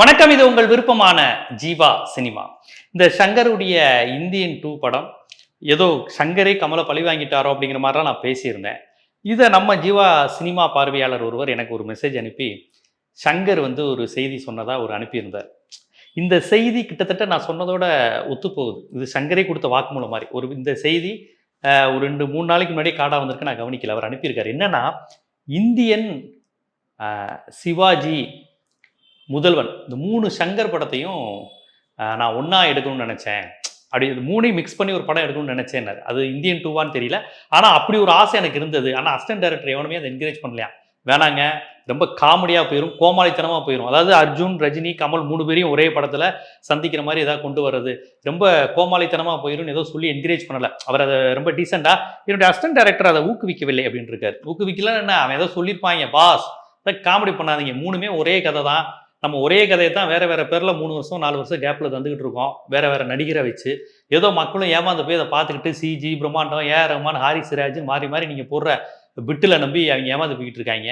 வணக்கம் இது உங்கள் விருப்பமான ஜீவா சினிமா. இந்த சங்கருடைய இந்தியன் டூ படம் ஏதோ சங்கரே கமலை பழி வாங்கிட்டாரோ அப்படிங்கிற மாதிரிலாம் நான் பேசியிருந்தேன். இதை நம்ம ஜீவா சினிமா பார்வையாளர் ஒருவர் எனக்கு ஒரு மெசேஜ் அனுப்பி சங்கர் வந்து ஒரு செய்தி சொன்னதாக ஒரு அனுப்பியிருந்தார். இந்த செய்தி கிட்டத்தட்ட நான் சொன்னதோட ஒத்துப்போகுது இது சங்கரே கொடுத்த வாக்குமூலம் மாதிரி. ஒரு இந்த செய்தி ஒரு ரெண்டு மூணு நாளைக்கு முன்னாடியே காடா வந்திருக்கு நான் கவனிக்கல. அவர் அனுப்பியிருக்காரு. என்னன்னா இந்தியன் சிவாஜி முதல்வன். இந்த மூணு சங்கர் படத்தையும் நான் ஒன்றா எடுக்கணும்னு நினச்சேன். அப்படி இது மூணையும் மிக்ஸ் பண்ணி ஒரு படம் எடுக்கணும்னு நினச்சேன் அது இந்தியன் டூவான்னு தெரியல. ஆனால் அப்படி ஒரு ஆசை எனக்கு இருந்தது. ஆனால் அசிஸ்டன்ட் டைரக்டர் எவனுமே அதை என்கரேஜ் பண்ணலையா? வேணாங்க. ரொம்ப காமெடியாக போயிடும் கோமாளித்தனமாக போயிடும் அதாவது அர்ஜுன் ரஜினி கமல் மூணு பேரையும் ஒரே படத்தில் சந்திக்கிற மாதிரி ஏதாவது கொண்டு வர்றது. ரொம்ப கோமாளித்தனமாக போயிடும் ஏதோ சொல்லி என்கரேஜ் பண்ணலை. அவர் அதை ரொம்ப டீசெண்டாக என்னுடைய அசிஸ்டன்ட் டைரக்டர் அதை ஊக்குவிக்கவில்லை அப்படின்னு இருக்காரு ஊக்குவிக்கலன்னு என்ன? அவன் ஏதோ சொல்லியிருப்பாங்க பாஸ் காமெடி பண்ணாதீங்க. மூணுமே ஒரே கதை தான் நம்ம ஒரே கதையை தான் வேற வேற பேர்ல மூணு வருஷம் நாலு வருஷம் கேப்ல தந்துகிட்டு இருக்கோம். வேற வேற நடிகரை வச்சு. ஏதோ மக்களும் ஏமாந்து போய் அதை பார்த்துக்கிட்டு சிஜி பிரம்மாண்டம் ஏ ரஹ்மான் ஹாரி சிராஜ் மாறி மாறி நீங்க போடுற பிட்டில் நம்பி அவங்க ஏமாந்து போய்கிட்டு இருக்காங்க.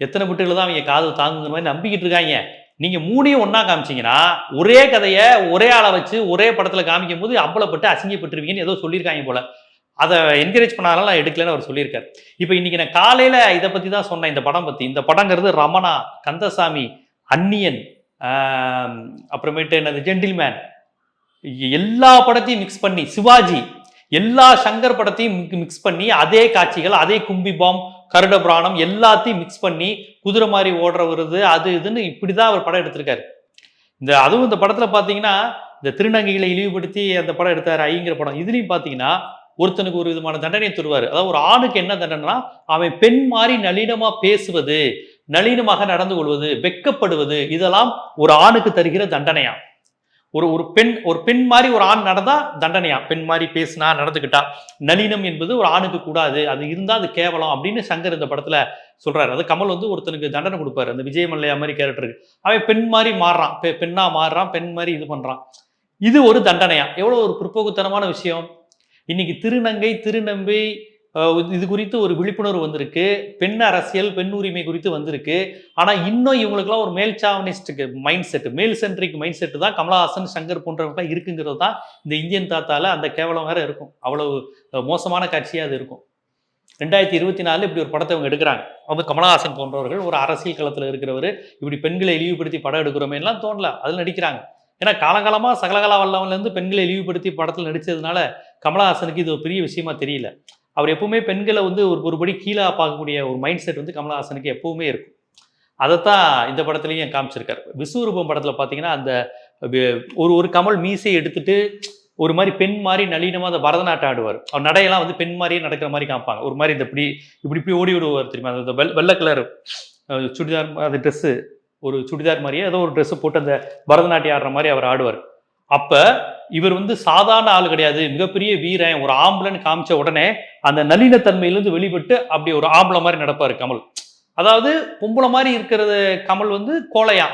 எத்தனை பிட்டுகள் தான் அவங்க காது தாங்குங்கிற மாதிரி நம்பிக்கிட்டு இருக்காங்க. நீங்க மூணையும் ஒன்றா காமிச்சீங்கன்னா ஒரே கதையை ஒரே ஆளை வச்சு ஒரே படத்துல காமிக்கும் போது அம்பலப்பட்டு அசிங்கப்பட்டுருவீங்கன்னு ஏதோ சொல்லியிருக்காங்க போல. அதை என்கரேஜ் பண்ணாலும் நான் எடுக்கலன்னு அவர் சொல்லியிருக்காரு. இப்போ இன்னைக்கு நான் காலையில இதை பத்தி தான் சொன்னேன் இந்த படம் பத்தி. இந்த படங்கிறது ரமணா கந்தசாமி அன்னியன் அப்புறமேட்டு என்னது ஜென்டில்மேன் எல்லா படத்தையும் மிக்ஸ் பண்ணி சிவாஜி எல்லா சங்கர் படத்தையும் மிக்ஸ் பண்ணி அதே காட்சிகள் அதே கும்பி பாம் கருட புராணம் எல்லாத்தையும் மிக்ஸ் பண்ணி குதிரை மாதிரி ஓடுற வருது அது இதுன்னு இப்படி தான் அவர் படம் எடுத்திருக்காரு. இந்த அதுவும் இந்த படத்தில் பார்த்தீங்கன்னா இந்த திருநங்கைகளை இழிவுபடுத்தி அந்த படம் எடுத்தார் ஐங்கிற படம். இதுலேயும் பார்த்தீங்கன்னா ஒருத்தனுக்கு ஒரு விதமான தண்டனையை தருவார். அதாவது ஒரு ஆணுக்கு என்ன தண்டனைனா அவன் பெண் மாதிரி நளினமாக பேசுவது. நளினமாக நடந்து கொள்வது வெட்கப்படுவது இதெல்லாம் ஒரு ஆணுக்கு தருகிற தண்டனையா? ஒரு ஒரு பெண் ஒரு பெண் மாதிரி ஒரு ஆண் நடந்தா தண்டனையா? பெண் மாதிரி பேசினா நடந்துக்கிட்டா? நளினம் என்பது ஒரு ஆணுக்கு கூடாது. அது இருந்தால் அது கேவலம் அப்படின்னு சங்கர் இந்த படத்துல சொல்றாரு. அது கமல் வந்து ஒருத்தனுக்கு தண்டனை கொடுப்பாரு. அந்த விஜய் மல்லையா மாதிரி கேரக்டருக்கு அவன் பெண் மாதிரி மாறுறான். பெ- பெண்ணா மாறுறான். பெண் மாதிரி இது பண்றான். இது ஒரு தண்டனையா? எவ்வளவு ஒரு பிற்போக்குத்தனமான விஷயம். இன்னைக்கு திருநங்கை திருநம்பை இது குறித்து ஒரு விழிப்புணர்வு வந்திருக்கு. பெண் அரசியல் பெண் உரிமை குறித்து வந்திருக்கு. ஆனால் இன்னும் இவங்களுக்குலாம் ஒரு மேல் சாவனிஸ்டுக்கு mindset male centric mindset தான் கமலஹாசன் சங்கர் போன்றவங்களாம் இருக்குங்கிறது தான் இந்த இந்தியன் தாத்தால அந்த கேவலம் வேற இருக்கும். அவ்வளவு மோசமான காட்சியாக அது இருக்கும். ரெண்டாயிரத்தி இருபத்தி நாலு இப்படி ஒரு படத்தை அவங்க எடுக்கிறாங்க. அவங்க கமலஹாசன் போன்றவர்கள் ஒரு அரசியல் களத்தில் இருக்கிறவர் இப்படி பெண்களை இழிவுபடுத்தி படம் எடுக்கிறோமே எல்லாம் தோணல. அதில் நடிக்கிறாங்க. ஏன்னா காலங்காலமாக சகலகலா வல்லவன்லேருந்து பெண்களை இழிவுபடுத்தி படத்தில் நடித்ததுனால கமலஹாசனுக்கு இது ஒரு பெரிய விஷயமா தெரியல. அவர் எப்பவுமே பெண்களை வந்து ஒரு ஒருபடி கீழே பார்க்கக்கூடிய ஒரு மைண்ட் செட் வந்து கமலஹாசனுக்கு எப்பவுமே இருக்கும். அதைத்தான் இந்த படத்துலையும் காமிச்சிருக்காரு. விஸ்வரூபம் படத்தில் பார்த்தீங்கன்னா அந்த ஒரு ஒரு கமல் மீசையை எடுத்துட்டு ஒரு மாதிரி பெண் மாதிரி நளினமாக அந்த பரதநாட்டம் ஆடுவார். அவர் நடையெல்லாம் வந்து பெண் மாதிரியே நடக்கிற மாதிரி காமிப்பாங்க. ஒரு மாதிரி இந்த இப்படி இப்படி இப்படி ஓடி விடுவார் தெரியுமா? அந்த வெள் வெள்ளை கலர் சுடிதார் அது ட்ரெஸ்ஸு ஒரு சுடிதார் மாதிரியே ஏதோ ஒரு ட்ரெஸ்ஸு போட்டு அந்த பரதநாட்டியம் ஆடுற மாதிரி அவர் ஆடுவார். அப்போ இவர் வந்து சாதாரண ஆள் கிடையாது. மிகப்பெரிய வீரன் ஒரு ஆம்பளைன்னு காமிச்ச உடனே அந்த நளினத்தன்மையிலேருந்து வெளிப்பட்டு அப்படி ஒரு ஆம்பளை மாதிரி நடப்பார் கமல். அதாவது பொம்பளை மாதிரி இருக்கிறது கமல் வந்து கோலையா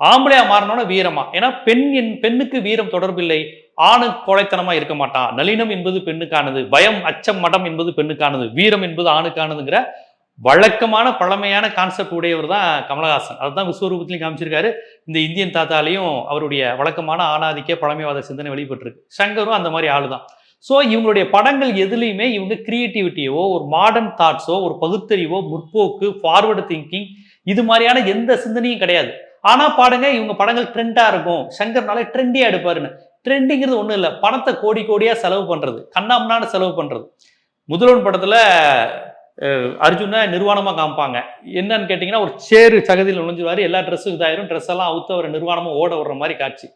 ஆம்பளையா மாறினோட வீரமா? ஏன்னா பெண் என் பெண்ணுக்கு வீரம் தொடர்பில்லை ஆணு கோழைத்தனமா இருக்க மாட்டான். நளினம் என்பது பெண்ணுக்கானது. பயம் அச்சம் மடம் என்பது பெண்ணுக்கானது. வீரம் என்பது ஆணுக்கானதுங்கிற வழக்கமான பழமையான கான்செப்ட் உடையவர் தான் கமலஹாசன். அதுதான் விஸ்வரூபத்திலையும் காமிச்சிருக்காரு. இந்த இந்தியன் தாத்தாலையும் அவருடைய வழக்கமான ஆணாதிக்க பழமைவாத சிந்தனை வெளிப்பட்டிருக்கு. சங்கரும் அந்த மாதிரி ஆளு தான் ஸோ இவங்களுடைய படங்கள் எதுலேயுமே இவங்க கிரியேட்டிவிட்டியோ ஒரு மாடர்ன் தாட்ஸோ ஒரு பகுத்தறிவோ முற்போக்கு ஃபார்வர்டு திங்கிங் இது மாதிரியான எந்த சிந்தனையும் கிடையாது. ஆனால் பாடுங்க இவங்க படங்கள் ட்ரெண்டாக இருக்கும். சங்கர்னாலே ட்ரெண்டியாக எடுப்பாருன்னு. ட்ரெண்டிங்கிறது ஒன்றும் இல்லை. பணத்தை கோடி கோடியாக செலவு பண்ணுறது கண்ணாமனான செலவு பண்ணுறது முதல்வன் படத்தில் அர்ஜுனை நிர்வாணமாக காமிப்பாங்க. என்னன்னு கேட்டிங்கன்னா ஒரு சேரு சகதியில் நுழைஞ்சிருவாரு. எல்லா ட்ரெஸ்ஸும் இதாயிரும். ட்ரெஸ் எல்லாம் அவுத்து அவர் நிர்வாணமாக ஓட விடுற மாதிரி காட்சி.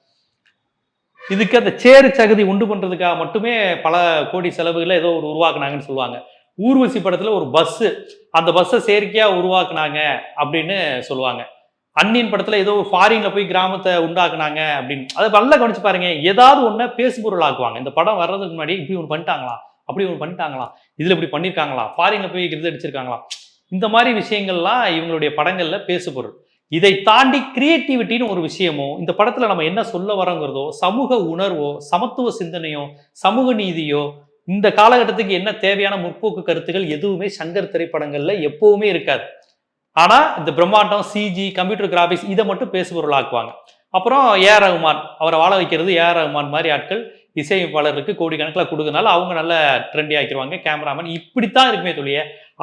இதுக்கு அந்த சேரு சகதி உண்டு பண்ணுறதுக்காக மட்டுமே பல கோடி செலவுகளை ஏதோ ஒரு உருவாக்குனாங்கன்னு சொல்லுவாங்க. ஊர்வசி படத்தில் ஒரு பஸ்ஸு அந்த பஸ்ஸை செயற்கையாக உருவாக்குனாங்க அப்படின்னு சொல்லுவாங்க. அன்னியின் படத்தில் ஏதோ ஃபாரின்ல போய் கிராமத்தை உண்டாக்குனாங்க அப்படின்னு. அதை நல்லா கவனிச்சு பாருங்க. ஏதாவது ஒன்றை பேசுபொருள் ஆக்குவாங்க இந்த படம் வர்றதுக்கு முன்னாடி இப்படி ஒன்று பண்ணிட்டாங்களா அப்படி ஒன்று பண்ணிட்டாங்களா இதில் இப்படி பண்ணியிருக்காங்களா ஃபாரினில் போய் கிருது அடிச்சிருக்காங்களா இந்த மாதிரி விஷயங்கள்லாம் இவங்களுடைய படங்களில் பேசுபொருள். இதை தாண்டி கிரியேட்டிவிட்டின்னு ஒரு விஷயமோ இந்த படத்தில் நம்ம என்ன சொல்ல வரோங்கிறதோ சமூக உணர்வோ சமத்துவ சிந்தனையோ சமூக நீதியோ இந்த காலகட்டத்துக்கு என்ன தேவையான முற்போக்கு கருத்துக்கள் எதுவுமே சங்கர் திரைப்படங்களில் எப்பவுமே இருக்காது. ஆனால் இந்த பிரம்மாண்டம் சிஜி கம்ப்யூட்டர் கிராபிக்ஸ் இதை மட்டும் பேசுபொருளாக்குவாங்க. அப்புறம் ஏஆர் ரகுமான் அவரை வாழ வைக்கிறது ஏ ரகுமான் மாதிரி ஆட்கள் இசையமைப்பாளருக்கு கோடிக்கணக்கில் கொடுக்கறனால அவங்க நல்ல ட்ரெண்டி ஆக்கிடுவாங்க கேமராமேன் இப்படித்தான் இருக்குமே தொழிய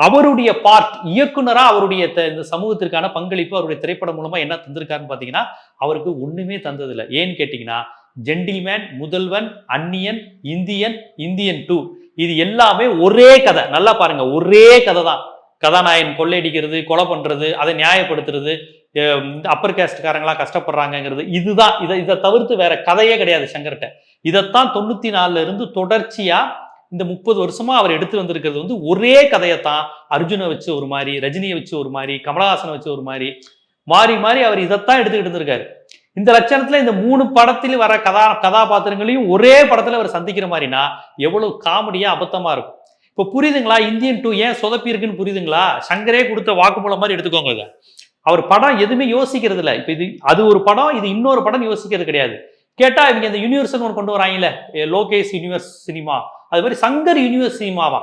அவருடைய பார்ட் இயக்குனரா அவருடைய இந்த சமூகத்திற்கான பங்களிப்பு அவருடைய திரைப்படம் மூலமா என்ன தந்திருக்காருன்னு பாத்தீங்கன்னா அவருக்கு ஒண்ணுமே தந்ததில்லை. ஏன்னு கேட்டீங்கன்னா gentleman Mudhalvan Anniyan Indian Indian two இது எல்லாமே ஒரே கதை. நல்லா பாருங்க ஒரே கதை தான் கதாநாயகன் கொள்ளையடிக்கிறது கொலை பண்றது அதை நியாயப்படுத்துறது அப்பர் கேஸ்ட்காரங்களா கஷ்டப்படுறாங்கங்கிறது. இதுதான் இதை இதை தவிர்த்து வேற கதையே கிடையாது சங்கர்கிட்ட. இதைத்தான் தொண்ணூத்தி நாலுல இருந்து தொடர்ச்சியா இந்த முப்பது வருஷமா அவர் எடுத்து வந்திருக்கிறது வந்து ஒரே கதையைத்தான் அர்ஜுனை வச்சு ஒரு மாதிரி ரஜினியை வச்சு ஒரு மாதிரி கமலஹாசனை வச்சு ஒரு மாதிரி மாறி மாறி அவர் இதைத்தான் எடுத்துக்கிட்டு இருந்திருக்காரு இந்த லட்சணத்துல இந்த மூணு படத்தில் வர கதா கதாபாத்திரங்களையும் ஒரே படத்துல அவர் சந்திக்கிற மாதிரினா எவ்வளவு காமெடியா அபத்தமா இருக்கும். இப்போ புரியுதுங்களா? இந்தியன் டூ ஏன் சொதப்பி இருக்குன்னு புரியுதுங்களா? சங்கரே கொடுத்த வாக்குமூலம் மாதிரி எடுத்துக்கோங்க இதை. அவர் படம் எதுவுமே யோசிக்கிறது இல்லை இப்போ இது அது ஒரு படம் இது இன்னொரு படம் யோசிக்கிறது கிடையாது. கேட்டா இவங்க இந்த யூனிவர்சல் ஒன்று கொண்டு வராங்கல்ல ஏ, லோகேஷ் யூனிவர்ஸ் சினிமா அது மாதிரி சங்கர் யூனிவர்ஸ் சினிமாவா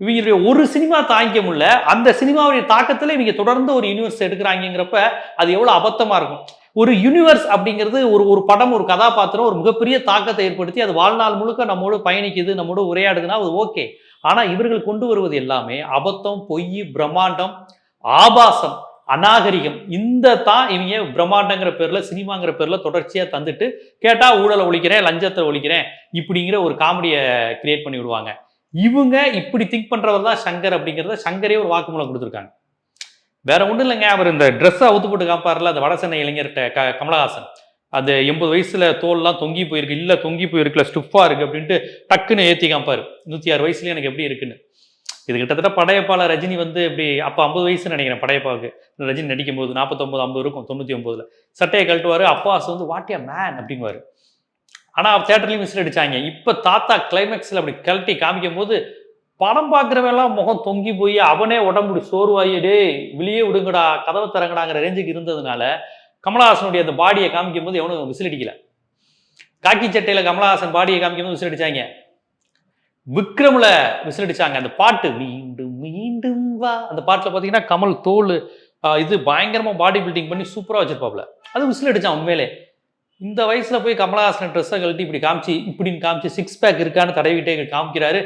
இவங்களுடைய ஒரு சினிமா தாங்கிக்க முடியல. அந்த சினிமாவுடைய தாக்கத்துல இவங்க தொடர்ந்து ஒரு யூனிவர்ஸ் எடுக்கிறாங்கிறப்ப அது எவ்வளவு அபத்தமா இருக்கும். ஒரு யூனிவர்ஸ் அப்படிங்கிறது ஒரு ஒரு படம் ஒரு கதாபாத்திரம் ஒரு மிகப்பெரிய தாக்கத்தை ஏற்படுத்தி அது வாழ்நாள் முழுக்க நம்மோடு பயணிக்குது நம்மோடு உரையாடுதுன்னா அது ஓகே. ஆனா இவர்கள் கொண்டு வருவது எல்லாமே அபத்தம் பொய் பிரம்மாண்டம் ஆபாசம். அநாகரிகம். இந்த தான் இவங்க பிரம்மாண்டங்கிற பேர்ல சினிமாங்கிற பேர்ல தொடர்ச்சியா தந்துட்டு கேட்டா ஊழலை ஒழிக்கிறேன் லஞ்சத்தை ஒழிக்கிறேன் இப்படிங்கிற ஒரு காமெடியை கிரியேட் பண்ணி விடுவாங்க. இவங்க இப்படி திங்க் பண்றவர் தான் சங்கர் அப்படிங்கிறத சங்கரே ஒரு வாக்குமூலம் கொடுத்துருக்காங்க. வேற ஒன்றும் இல்லைங்க அவர் இந்த ட்ரெஸ்ஸை அவுத்து போட்டு காப்பார்ல அந்த வடசென்னை இளைஞர்கிட்ட க கமலஹாசன். அது எண்பது வயசுல தோல்லாம் தொங்கி போயிருக்கு இல்லை தொங்கி போயிருக்குல ஸ்டிஃபா இருக்கு அப்படின்ட்டு டக்குன்னு ஏற்றி காப்பாரு நூற்றி ஆறு வயசுல எனக்கு எப்படி இருக்குன்னு. இது கிட்டத்தட்ட படையப்பால ரஜினி வந்து இப்படி அப்போ ஐம்பது வயசு நினைக்கிறேன் படையப்பாவுக்கு. ரஜினி நடிக்கும் போது நாற்பத்தொம்பது ஐம்பது இருக்கும் தொண்ணூற்றி ஒம்போதுல. சட்டையை கழட்டுவார் அப்பாஸ் வந்து வாட் ஏ மேன்? அப்படிங்குவார் ஆனால் தேட்டர்லையும் மிஸ் அடிச்சாங்க. இப்போ தாத்தா கிளைமேக்ஸில் அப்படி கழட்டி காமிக்கும் போது படம் பார்க்குறவெல்லாம் முகம் தொங்கி போய் அவனே உடம்புடி சோர்வாயி வெளியே விடுங்கடா கதவை திறங்கடாங்கிற ரேஞ்சுக்கு இருந்ததுனால கமலஹாசனுடைய அந்த பாடியை காமிக்கும் போது எவனும் விசில் அடிக்கல. காக்கி சட்டையில் கமலஹாசன் பாடியை காமிக்கும் போது விசில் அடித்தாங்க விக்ரமில் விசில் அடிச்சாங்க அந்த பாட்டு மீண்டும் மீண்டும் வா. அந்த பாட்டில் பார்த்தீங்கன்னா கமல் தோல் இது பயங்கரமாக பாடி பில்டிங் பண்ணி சூப்பராக வச்சிருப்பாப்ல. அது விசில் அடிச்சான் உண்மையிலே. இந்த வயசில் போய் கமலஹாசன் ட்ரெஸ்ஸை கழட்டி இப்படி காமிச்சு இப்படின்னு காமிச்சு சிக்ஸ் பேக் இருக்கான்னு தடவிட்டே காமிக்கிறாரு.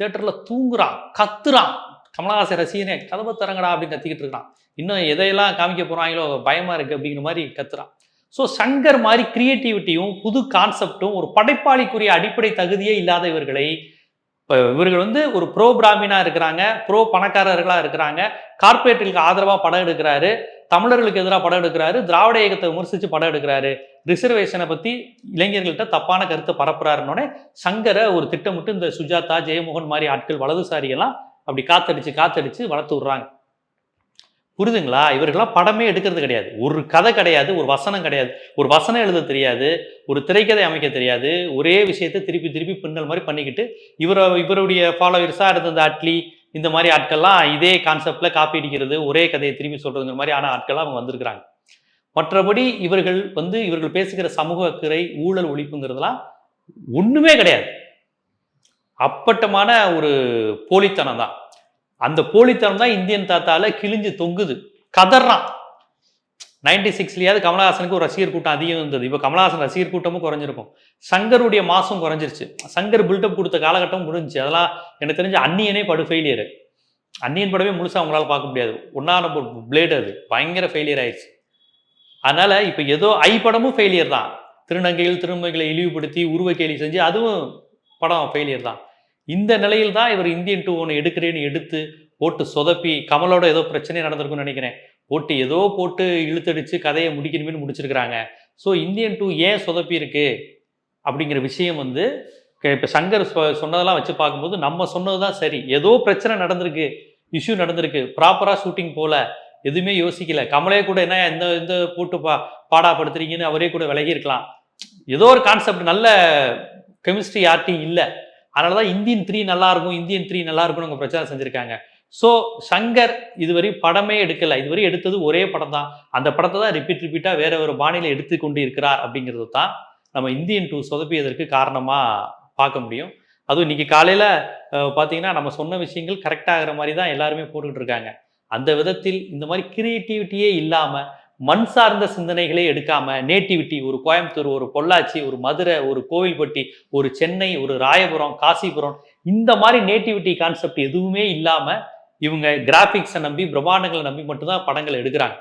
தேட்டரில் தூங்குறான் கத்துறான். கமலஹாசன் ரசிகனே கதவை தரங்கடா அப்படின்னு கத்திக்கிட்டு இருக்கான். இன்னும் எதையெல்லாம் காமிக்க போகிறாங்களோ பயமாக இருக்குது அப்படிங்கிற மாதிரி கத்துறான். ஸோ சங்கர் மாதிரி கிரியேட்டிவிட்டியும் புது கான்செப்டும் ஒரு படைப்பாளிக்குரிய அடிப்படை தகுதியே இல்லாத இவர்களை இப்போ இவர்கள் வந்து ஒரு ப்ரோ பிராமினா இருக்கிறாங்க ப்ரோ பணக்காரர்களாக இருக்கிறாங்க. கார்ப்பரேட்டுகளுக்கு ஆதரவாக படம் எடுக்கிறாரு. தமிழர்களுக்கு எதிராக படம் எடுக்கிறாரு. திராவிட இயக்கத்தை விமர்சித்து படம் எடுக்கிறாரு. ரிசர்வேஷனை பற்றி இளைஞர்கள்ட்ட தப்பான கருத்தை பரப்புறாருன்னொடனே சங்கரை ஒரு திட்டமிட்டு இந்த சுஜாதா ஜெயமோகன் மாதிரி ஆட்கள் வலதுசாரியெல்லாம் அப்படி காத்தடிச்சு காத்தடிச்சு வளர்த்து விடுறாங்க. புரிதுங்களா? இவர்கள்லாம் படமே எடுக்கிறது கிடையாது. ஒரு கதை கிடையாது ஒரு வசனம் கிடையாது. ஒரு வசனம் எழுத தெரியாது ஒரு திரைக்கதை அமைக்க தெரியாது. ஒரே விஷயத்தை திருப்பி திருப்பி பின்னல் மாதிரி பண்ணிக்கிட்டு இவர இவருடைய ஃபாலோவர்ஸாக இருந்த இந்த அட்லி இந்த மாதிரி ஆட்கள்லாம் இதே கான்செப்டில் காப்பி அடிக்கிறது ஒரே கதையை திருப்பி சொல்கிறதுங்கிற மாதிரி ஆன ஆட்கள்லாம் அவங்க வந்திருக்கிறாங்க. மற்றபடி இவர்கள் வந்து இவர்கள் பேசுகிற சமூக அக்கறை ஊழல் ஒழிப்புங்கிறதுலாம் ஒன்றுமே கிடையாது. அப்பட்டமான ஒரு போலித்தனம் தான் அந்த போலித்தனம் தான் இந்தியன் தாத்தால கிழிஞ்சு தொங்குது. கதறான் நைன்டி சிக்ஸ்லயாவது கமலஹாசனுக்கு ஒரு ரசிகர் கூட்டம் அதிகம் இருந்தது. இப்போ கமலஹாசன் ரசிகர் கூட்டமும் குறைஞ்சிருக்கும். சங்கருடைய மாசம் குறைஞ்சிருச்சு. சங்கர் பில்டப் கொடுத்த காலகட்டம் முடிஞ்சு அதெல்லாம் எனக்கு தெரிஞ்ச அந்நியனே படு ஃபெயிலியர் அந்நியன் படமே முழுசாக அவங்களால பார்க்க முடியாது. ஒன்னா நம்பர் பிளேடு அது. பயங்கர ஃபெயிலியர் ஆயிடுச்சு. அதனால இப்போ ஏதோ ஐ படமும் ஃபெயிலியர் தான். திருநங்கைகள் திருநங்கைகளை இழிவுபடுத்தி உருவ கேலி செஞ்சு அதுவும் படம் ஃபெயிலியர் தான். இந்த நிலையில் தான் இவர் இந்தியன் டூ ஒன்று எடுக்கிறேன்னு எடுத்து போட்டு சொதப்பி கமலோட ஏதோ பிரச்சனை நடந்திருக்கும்னு நினைக்கிறேன். போட்டு ஏதோ போட்டு இழுத்தடிச்சு கதையை முடிக்கணுமே முடிச்சிருக்கிறாங்க. ஸோ இந்தியன் டூ ஏன் சொதப்பி இருக்கு? அப்படிங்கிற விஷயம் வந்து இப்போ சங்கர் சொ- சொன்னதெல்லாம் வச்சு பார்க்கும்போது நம்ம சொன்னது தான் சரி. ஏதோ பிரச்சனை நடந்திருக்கு இஷ்யூ நடந்திருக்கு ப்ராப்பராக ஷூட்டிங் போல. எதுவுமே யோசிக்கல. கமலே கூட என்ன இந்த எந்த போட்டு பா பாடாப்படுத்துறீங்கன்னு அவரே கூட விலகி இருக்கலாம். ஏதோ ஒரு கான்செப்ட் நல்ல கெமிஸ்ட்ரி ஆர்டிங் இல்லை. அதனால தான் இந்தியன் த்ரீ நல்லா இருக்கும் இந்தியன் த்ரீ நல்லா இருக்கும்னு அவங்க பிரச்சாரம் செஞ்சுருக்காங்க. ஸோ சங்கர் இதுவரை படமே எடுக்கல. இதுவரை எடுத்தது ஒரே படம் தான் அந்த படத்தை தான் ரிப்பீட் ரிப்பீட்டாக வேற ஒரு பாணியில் எடுத்து கொண்டு இருக்கிறார் அப்படிங்கிறது தான் நம்ம இந்தியன் டூ சொதப்பியதற்கு காரணமாக பார்க்க முடியும். அதுவும் இன்னைக்கு காலையில் பார்த்தீங்கன்னா நம்ம சொன்ன விஷயங்கள் கரெக்டாகிற மாதிரி தான் எல்லாருமே போட்டுக்கிட்டு இருக்காங்க. அந்த விதத்தில் இந்த மாதிரி கிரியேட்டிவிட்டியே இல்லாமல் மண் சார்ந்த சிந்தனைகளே எடுக்காம நேட்டிவிட்டி ஒரு கோயம்புத்தூர் ஒரு பொள்ளாச்சி ஒரு மதுரை ஒரு கோவில்பட்டி ஒரு சென்னை ஒரு ராயபுரம் காசிபுரம் இந்த மாதிரி நேட்டிவிட்டி கான்செப்ட் எதுவுமே இல்லாம இவங்க கிராபிக்ஸை நம்பி பிரம்மாண்டங்களை நம்பி மட்டும்தான் படங்கள் எடுக்கிறாங்க.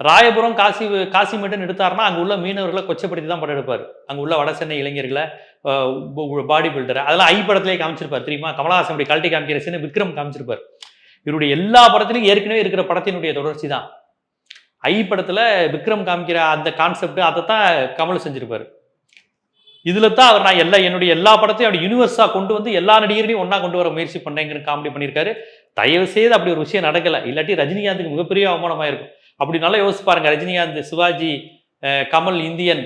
ராயபுரம் காசி காசி மட்டும் எடுத்தாருன்னா அங்கே உள்ள மீனவர்களை கொச்சப்படுத்தி தான் படம் எடுப்பார். அங்கே உள்ள வட சென்னை இளைஞர்களை பாடி பில்டர் அதெல்லாம் ஐ படத்திலே காமிச்சிருப்பார் தெரியுமா? கமலஹாசன் இப்படி கழட்டி காமிக்கிற சீனை விக்ரம் காமிச்சிருப்பார். இவருடைய எல்லா படத்திலையும் ஏற்கனவே இருக்கிற படத்தினுடைய தொடர்ச்சி தான். ஐ படத்துல விக்ரம் காமிக்கிற அந்த கான்செப்ட் அதை தான் கமல் செஞ்சிருப்பாரு. இதுல தான் அவர் நான் எல்லா என்னுடைய எல்லா படத்தையும் அப்படி யூனிவர்ஸா கொண்டு வந்து எல்லா நடிகர்களையும் ஒன்றா கொண்டு வர முயற்சி பண்ணேங்கிற காமெடி பண்ணியிருக்காரு. தயவு செய்து அப்படி ஒரு விஷயம் நடக்கல. இல்லாட்டி ரஜினிகாந்துக்கு மிகப்பெரிய அவமானமா இருக்கும். அப்படி நல்லா யோசிச்சு பாருங்க. ரஜினிகாந்த் சிவாஜி கமல் இந்தியன்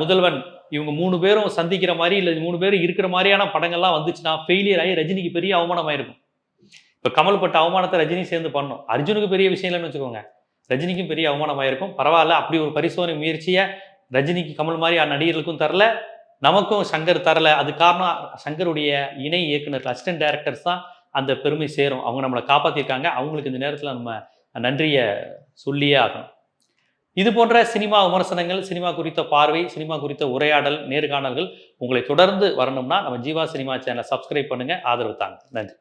முதல்வன் இவங்க மூணு பேரும் சந்திக்கிற மாதிரி இல்லை மூணு பேரும் இருக்கிற மாதிரியான படங்கள்லாம் வந்துச்சுன்னா ஃபெயிலியர் ஆகி ரஜினிக்கு பெரிய அவமானமா இருக்கும். இப்போ கமல் பட்ட அவமானத்தை ரஜினி சேர்ந்து பண்ணும் அர்ஜுனுக்கு பெரிய விஷயம் இல்லைன்னு வச்சுக்கோங்க. ரஜினிக்கும் பெரிய அவமானமாயிருக்கும். பரவாயில்ல அப்படி ஒரு பரிசோதனை முயற்சியை ரஜினிக்கு கமல் மாதிரி நடிகர்களுக்கும் தரல. நமக்கும் சங்கர் தரல. அது காரணம் சங்கருடைய இணை இயக்குனர் அசிஸ்டன்ட் டைரக்டர்ஸ் தான் அந்த பெருமை சேரும். அவங்க நம்மளை காப்பாற்றிருக்காங்க அவங்களுக்கு இந்த நேரத்தில் நம்ம நன்றியை சொல்லியே ஆகணும். இது போன்ற சினிமா விமர்சனங்கள் சினிமா குறித்த பார்வை சினிமா குறித்த உரையாடல் நேர்காணல்கள் உங்களை தொடர்ந்து வரணும்னா நம்ம ஜீவா சினிமா சேனலை சப்ஸ்கிரைப் பண்ணுங்க. ஆதரவு தாங்க. நன்றி.